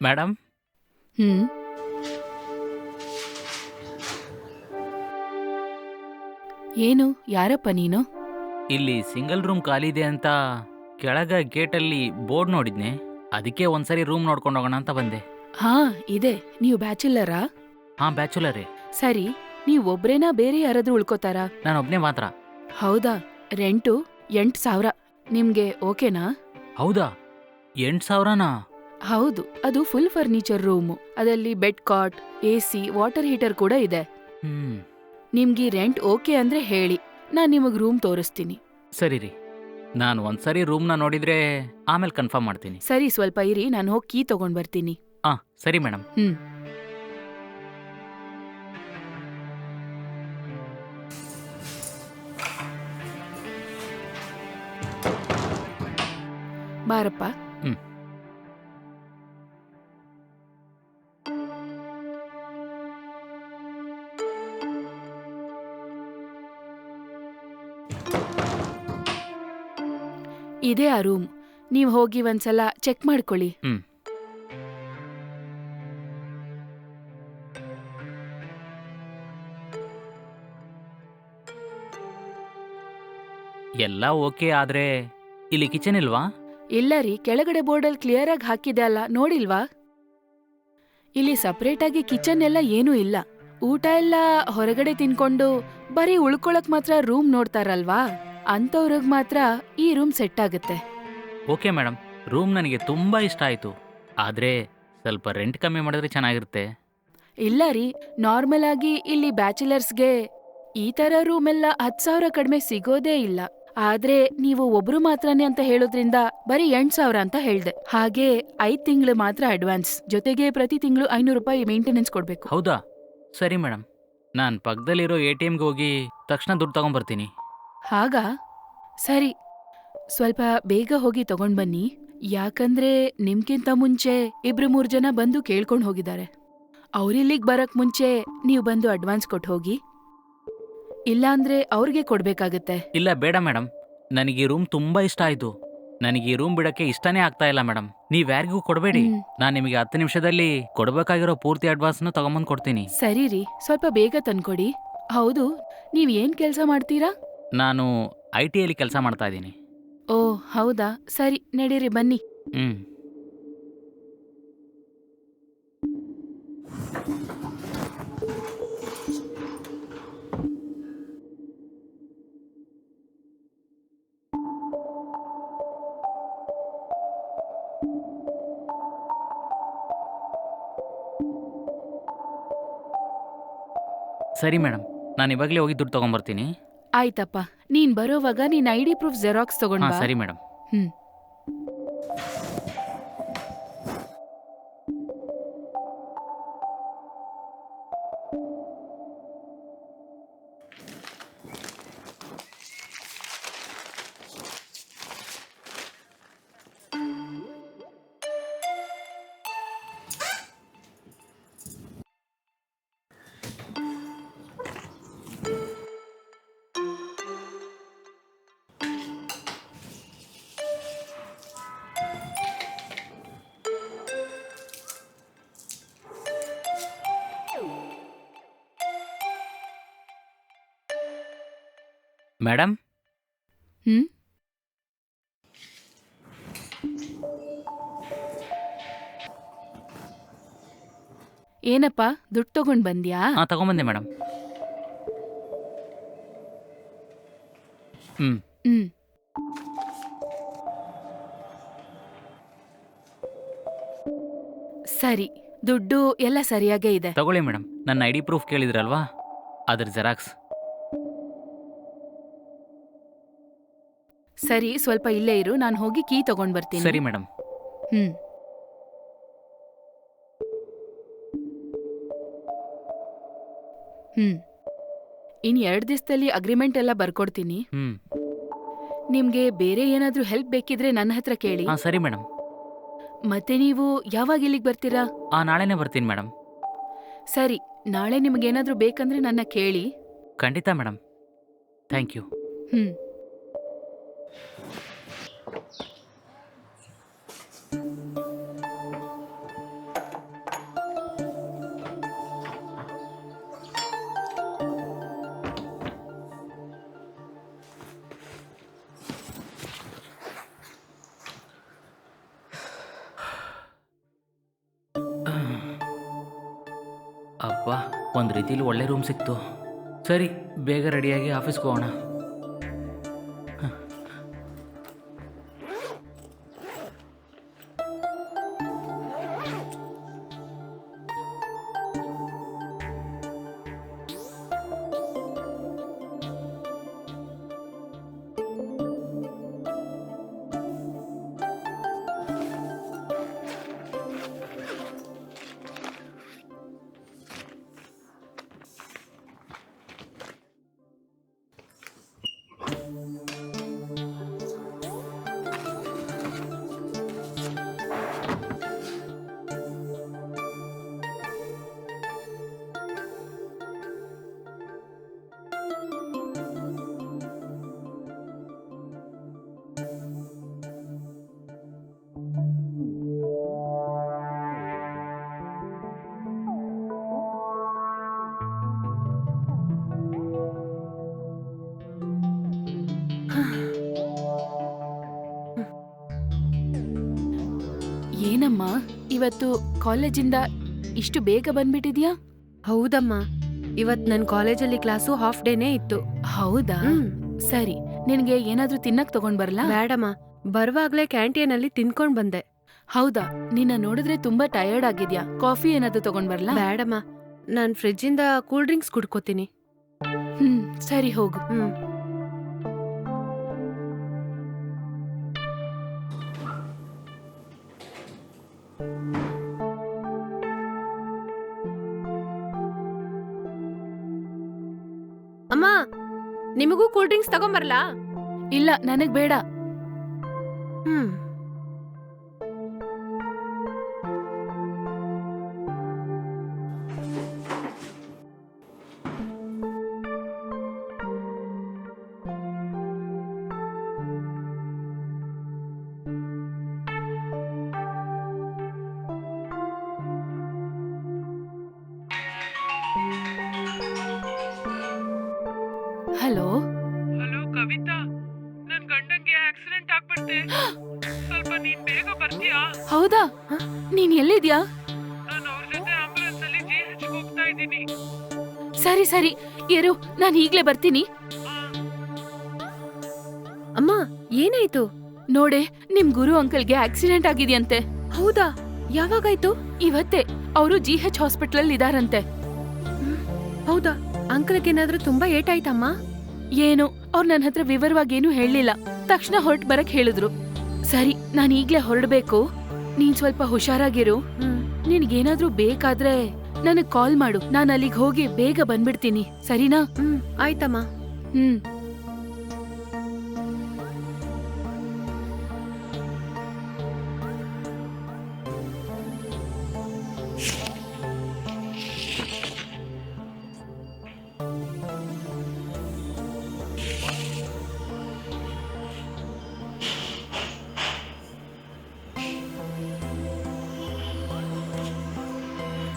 Madam ಹ್ಮ್. ಏನು? ಯಾರಪ್ಪ ನೀನು? ಇಲ್ಲಿ ಸಿಂಗಲ್ ರೂಮ್ ಖಾಲಿ ಇದೆ ಅಂತ ಕೆಳಗ ಗೇಟಲ್ಲಿ ಬೋರ್ಡ್ ನೋಡಿದ್ನೆ. ಅದಕ್ಕೆ ಒಂದ್ಸರಿ ರೂಮ್ ನೋಡ್ಕೊಂಡು ಹೋಗೋಣ ಅಂತ ಬಂದೆ. ಹಾ ಇದೆ. ನೀವು ಬ್ಯಾಚುಲರಾ? ಹಾ ಬ್ಯಾಚುಲರೇ. ಸರಿ ನೀವು ಒಬ್ರೇನಾ ಬೇರೆ ಯಾರಾದ್ರೂ ಉಳ್ಕೋತಾರಾ? ನಾನು ಒಬ್ನೇ ಮಾತ್ರ. ಹೌದಾ? ರೆಂಟು ಎಂಟು ಸಾವಿರ. ನಿಮ್ಗೆ ಓಕೆನಾ? ಹೌದಾ? ಎಂಟು ಸಾವಿರನಾ? ಹೌದು ಅದು ಫುಲ್ ಫರ್ನಿಚರ್ ರೂಮು ಅದರಲ್ಲಿ bed cot AC water heater ಕೂಡ ಇದೆ. ಹ್ಮ್. ನಿಮ್ಗೆ ರೆಂಟ್ ಓಕೆ ಅಂದ್ರೆ ಹೇಳಿ. ನಾನ್ ನಿಮಗ್ ರೂಮ್ ತೋರಿಸ್ತೀನಿ. ಸರಿ ರೀ. ನಾನು ಒಂದ್ಸರಿ ರೂಮ್ನ ನೋಡಿದ್ರೆ ಆಮೇಲೆ ಕನ್ಫರ್ಮ್ ಮಾಡ್ತೀನಿ. ಸರಿ ಸ್ವಲ್ಪ ಇರಿ ನಾನು ಹೋಗಿ ಕೀ ತಗೊಂಡ್ ಬರ್ತೀನಿ. ಹಾ ಸರಿ ಮೇಡಮ್ ಹ್ಮ್. ಬಾರಪ್ಪ. ಹ್ಮ್. ಇದೇ ಆ ರೂಮ್ ನೀವು ಹೋಗಿ ಒಂದ್ಸಲ ಚೆಕ್ ಮಾಡ್ಕೊಳ್ಳಿ. ಹ್ಮ್. ಎಲ್ಲ ಓಕೆ ಆದ್ರೆ ಇಲ್ಲಿ ಕಿಚನ್ ಇಲ್ವಾ? ಇಲ್ಲ ರೀ ಕೆಳಗಡೆ ಬೋರ್ಡಲ್ ಕ್ಲಿಯರ್ ಆಗಿ ಹಾಕಿದೆ ಅಲ್ಲ ನೋಡಿಲ್ವಾ? ಇಲ್ಲಿ ಸಪರೇಟ್ ಆಗಿ ಕಿಚನ್ ಎಲ್ಲ ಏನೂ ಇಲ್ಲ. ಊಟ ಎಲ್ಲ ಹೊರಗಡೆ ತಿನ್ಕೊಂಡು ಬರೀ ಉಳ್ಕೊಳಕ್ ಮಾತ್ರ ರೂಮ್ ನೋಡ್ತಾರಲ್ವಾ? ಅಂತವ್ರಿಗ್ ಮಾತ್ರ ಈ ರೂಮ್ ಸೆಟ್ ಆಗುತ್ತೆ ಓಕೆ ಮೇಡಮ್ ರೂಮ್ ನನಗೆ ತುಂಬಾ ಇಷ್ಟ ಆಯ್ತು. ಆದ್ರೆ ಸ್ವಲ್ಪ ರೆಂಟ್ ಕಮ್ಮಿ ಮಾಡಿದ್ರೆ ಚೆನ್ನಾಗಿರುತ್ತೆ. ಇಲ್ಲ ರೀ ನಾರ್ಮಲ್ ಆಗಿ ಇಲ್ಲಿ ಬ್ಯಾಚುಲರ್ಸ್ಗೆ ಈ ತರ ರೂಮ್ ಎಲ್ಲ ಹತ್ ಸಾವಿರ ಕಡಿಮೆ ಸಿಗೋದೇ ಇಲ್ಲ. ಆದ್ರೆ ನೀವು ಒಬ್ರು ಮಾತ್ರನೇ ಅಂತ ಹೇಳೋದ್ರಿಂದ ಬರೀ ಎಂಟು ಸಾವಿರ ಅಂತ ಹೇಳ್ದೆ. ಹಾಗೆ ಐದ್ ತಿಂಗಳು ಮಾತ್ರ ಅಡ್ವಾನ್ಸ್. ಜೊತೆಗೆ ಪ್ರತಿ ತಿಂಗಳು ಐನೂರು ರೂಪಾಯಿ ಮೇಂಟೆನೆನ್ಸ್ ಕೊಡ್ಬೇಕು. ಹೌದಾ? ಸರಿ ಮೇಡಮ್ ನಾನು ಪಕ್ಕದಲ್ಲಿರೋ ಎ ಟಿ ಎಮ್ಗೆ ಹೋಗಿ ತಕ್ಷಣ ದುಡ್ಡು ತಗೊಂಬರ್ತೀನಿ. ಹಾಗಾ? ಸರಿ. ಸ್ವಲ್ಪ ಬೇಗ ಹೋಗಿ ತಗೊಂಡ್ ಬನ್ನಿ. ಯಾಕಂದ್ರೆ ನಿಮ್ಗಿಂತ ಮುಂಚೆ ಇಬ್ರು ಮೂರು ಜನ ಬಂದು ಕೇಳ್ಕೊಂಡು ಹೋಗಿದ್ದಾರೆ. ಅವರಿಲ್ಲಿಗೆ ಬರಕ್ ಮುಂಚೆ ನೀವು ಬಂದು ಅಡ್ವಾನ್ಸ್ ಕೊಟ್ಟು ಹೋಗಿ. ಇಲ್ಲಾಂದ್ರೆ ಅವ್ರಿಗೆ ಕೊಡ್ಬೇಕಾಗತ್ತೆ. ಇಲ್ಲ ಬೇಡ ಮೇಡಮ್ ನನಗೆ ಈ ರೂಮ್ ತುಂಬಾ ಇಷ್ಟ ಆಯ್ತು. ನನಗೆ ಈ ರೂಮ್ ಬಿಡಕ್ಕೆ ಇಷ್ಟನೇ ಆಗ್ತಾ ಇಲ್ಲ ಮೇಡಮ್ ನೀವ್ ಯಾರಿಗೂ ಕೊಡಬೇಡಿ. ಹ್ಮ್. ನಾನು ನಿಮಗೆ ಹತ್ತು ನಿಮಿಷದಲ್ಲಿ ಕೊಡಬೇಕಾಗಿರೋ ಪೂರ್ತಿ ಅಡ್ವಾನ್ಸ್ನ ತಗೊಂಬಂದು ಕೊಡ್ತೀನಿ. ಸರಿ ರೀ. ಸ್ವಲ್ಪ ಬೇಗ ತಂದ್ಕೊಡಿ. ಹೌದು. ನೀವ್ ಏನ್ ಕೆಲಸ ಮಾಡ್ತೀರಾ? ನಾನು ಐ ಟಿಯಲ್ಲಿ ಕೆಲಸ ಮಾಡ್ತಾ ಇದ್ದೀನಿ. ಓ ಹೌದಾ? ಸರಿ ನಡೀರಿ ಬನ್ನಿ. ಹ್ಞೂ ಸರಿ ಮೇಡಮ್ ನಾನು ಇವಾಗಲೇ ಹೋಗಿ ದುಡ್ಡು ತಗೊಂಬರ್ತೀನಿ. ಆಯ್ತಪ್ಪ ನೀನ್ ಬರೋವಾಗ ನೀನ್ ಐ ಡಿ ಪ್ರೂಫ್ ಜೆರಾಕ್ಸ್ ತಗೊಂಡ್ ಹಾಂ ಬಾ. ಸರಿ ಮೇಡಮ್ ಹ್ಮ್. ಮೇಡಮ್? ಹ್ಮ್? ಏನಪ್ಪ ದುಡ್ಡು ತಗೊಂಡ್ ಬಂದ್ಯಾ? ಹಾಂ ತಗೊಂಬಂದೆ ಮೇಡಮ್. ಹ್ಞೂ ಹ್ಮ್. ಸರಿ ದುಡ್ಡು ಎಲ್ಲ ಸರಿಯಾಗೇ ಇದೆ. ತಗೊಳ್ಳಿ ಮೇಡಮ್ ನನ್ನ ಐ ಡಿ ಪ್ರೂಫ್ ಕೇಳಿದ್ರಲ್ವಾ? ಅದ್ರ ಜೆರಾಕ್ಸ್. ಸರಿ ಸ್ವಲ್ಪ ಇಲ್ಲೇ ಇರು ನಾನು ಹೋಗಿ ಕೀ ತಗೊಂಡ್ ಬರ್ತೀನಿ. ಸರಿ ಮೇಡಮ್ ಹ್ಮ್. ಹ್ಮ್. ಇನ್ ಎರಡು ದಿವಸದಲ್ಲಿ ಅಗ್ರಿಮೆಂಟ್ ಎಲ್ಲ ಬರ್ಕೊಡ್ತೀನಿ. ಹ್ಞೂ ನಿಮ್ಗೆ ಬೇರೆ ಏನಾದ್ರೂ ಹೆಲ್ಪ್ ಬೇಕಿದ್ರೆ ನನ್ನ ಹತ್ರ ಕೇಳಿ. ಹಾಂ ಸರಿ ಮೇಡಮ್ ಮತ್ತೆ ನೀವು ಯಾವಾಗ ಇಲ್ಲಿಗೆ ಬರ್ತೀರಾ? ಆ ನಾಳೆನೇ ಬರ್ತೀನಿ ಮೇಡಮ್ ಸರಿ ನಾಳೆ ನಿಮ್ಗೇನಾದ್ರೂ ಬೇಕಂದ್ರೆ ನನ್ನ ಕೇಳಿ. ಖಂಡಿತ ಮೇಡಮ್ ಥ್ಯಾಂಕ್ ಯು. ಹ್ಮ್. ಅಪ್ಪ ಒಂದು ರೀತಿಲಿ ಒಳ್ಳೆ ರೂಮ್ ಸಿಕ್ತು. ಸರಿ ಬೇಗ ರೆಡಿಯಾಗಿ ಆಫೀಸ್ಗೆ ಹೋಗೋಣ. ಇವತ್ತು ಕಾಲೇಜಿಂದ ಇಷ್ಟು ಬೇಗ ಬಂದ್ಬಿಟ್ಟಿದ್ಯಾ? ಹೌದಮ್ಮ. ಇವತ್ ನನ್ ಕಾಲೇಜಲ್ಲಿ ಕ್ಲಾಸು ಹಾಫ್ ಡೇನೇ ಇತ್ತು. ಹೌದಾ? ಹ್ಮ್. ಸರಿ ನಿನ್ಗೆ ಏನಾದ್ರೂ ತಿನ್ನಕ್ ತಗೊಂಡ್ ಬರ್ಲಾ ಬೇಡಮ್ಮ. ಬರುವಾಗ್ಲೇ ಕ್ಯಾಂಟೀನ್ ಅಲ್ಲಿ ತಿನ್ಕೊಂಡ್ ಬಂದೆ. ಹೌದಾ? ನಿನ್ನ ನೋಡಿದ್ರೆ ತುಂಬಾ ಟಯರ್ಡ್ ಆಗಿದ್ಯಾ? ಕಾಫಿ ಏನಾದ್ರೂ ತಗೊಂಡ್ ಬರ್ಲಾ ಬೇಡಮ್ಮ. ನಾನ್ ಫ್ರಿಡ್ಜಿಂದ ಕೂಲ್ ಡ್ರಿಂಕ್ಸ್ ಕುಡ್ಕೋತೀನಿ. ಹ್ಮ್ ಸರಿ ಹೋಗು. ಹ್ಮ್. ಅಮ್ಮ ನಿಮಗೂ ಕೂಲ್ ಡ್ರಿಂಕ್ಸ್ ತಗೊಂಬರ್ಲಾ? ಇಲ್ಲ ನನಗ್ ಬೇಡ. ಹ್ಮ್. ಆಕ್ಸಿಡೆಂಟ್ ಆಗ್ಬಿಡ್ತೆ. ಸ್ವಲ್ಪ ನೀನ್ ಬೇಗ ಬರ್ತೀಯಾ? ಹೌದಾ? ನೀನ್ ಎಲ್ಲಿದ್ಯಾ? ನಾನು ಅವ್ರ ಜೊತೆ ಆಂಬುಲೆನ್ಸ್ ಅಲ್ಲಿ ಜಿ ಎಚ್ ಹೋಗ್ತಾ ಇದ್ದೀನಿ. ಸರಿ ಸರಿ. ಏರು ನಾನು ಈಗ್ಲೇ ಬರ್ತೀನಿ. ಅಮ್ಮ ಏನಾಯ್ತು? ನೋಡೆ ನಿಮ್ ಗುರು ಅಂಕಲ್ಗೆ ಆಕ್ಸಿಡೆಂಟ್ ಆಗಿದ್ಯಂತೆ. ಹೌದಾ? ಯಾವಾಗಾಯ್ತು? ಇವತ್ತೇ. ಅವರು ಜಿ ಎಚ್ ಹಾಸ್ಪಿಟಲ್ ಇದಾರಂತೆ. ಹೌದಾ? ಅಂಕಲ್ಗೇನಾದ್ರೂ ತುಂಬಾ ಏಟಾಯ್ತಮ್ಮ? ಏನು ಅವ್ರು ನನ್ನ ಹತ್ರ ವಿವರವಾಗಿ ಏನು ಹೇಳಲಿಲ್ಲ. ತಕ್ಷಣ ಹೊರಟು ಬರಕ್ ಹೇಳಿದ್ರು. ಸರಿ ನಾನು ಈಗ್ಲೇ ಹೊರಡ್ಬೇಕು. ನೀನ್ ಸ್ವಲ್ಪ ಹುಷಾರಾಗಿರು. ನಿನ್ಗೇನಾದ್ರೂ ಬೇಕಾದ್ರೆ ನನಗ್ ಕಾಲ್ ಮಾಡು. ನಾನು ಅಲ್ಲಿಗೆ ಹೋಗಿ ಬೇಗ ಬಂದ್ಬಿಡ್ತೀನಿ. ಸರಿನಾ? ಹ್ಮ್ ಆಯ್ತಮ್ಮ. ಹ್ಮ್.